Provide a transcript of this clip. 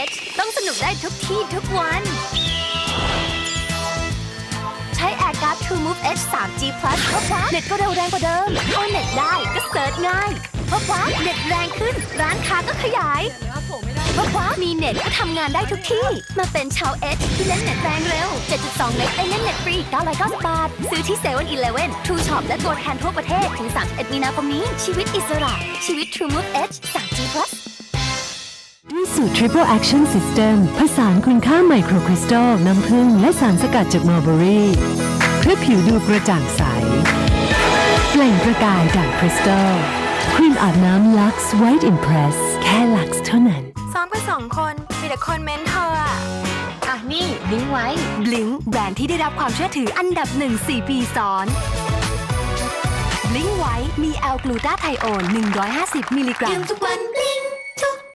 Edge ต้องสนุกได้ทุกที่ทุกวัน ใช้ a i r g u a r d True Move Edge 3G Plus เพราะว่าเน็ตก็เร็วแรงกว่าเดิมเข้าเน็ตได้ก็เสิร์ชง่าย เพราะว่าเน็ตแรงขึ้น ร้านค้าก็ขยาย เพราะว่ามีเน็ตก็ทำงานได้ทุกที่ มาเป็นชาว Edge ที่เน้นเน็ตแรงเร็ว 7.2 เมกได้เน้นเน็ตฟรี 990 บาท ซื้อที่7 e เ e ่ e อ True Shop และตัวแทนทั่วประเทศถึง 31 มีนาคมนี้ ชีวิตอิสระ ชีวิต True Move Edge 3G Plus สูตร Triple Action System ผสานคุณค่าไมโครคริสตัลน้ำผึ้งและสารสกัดจากมัลเบอรี่เพื่อผิวดูกระจ่างใสเปล่งประกายดั่งคริสตัลครีมอาบน้ำ Lux White Impress แค่ Lux เท่านั้น ซ้อมกันสองคน มีแต่คนเม้นเธออะอะนี่ลิงไว้บลิงแบรนด์ที่ได้รับความเชื่อถืออันดับหนึ่ง4ปีซ้อนบลิงไว้มีแอลกลูตาไทโอน 150 มิลลิกรัดื่มมทุกวัน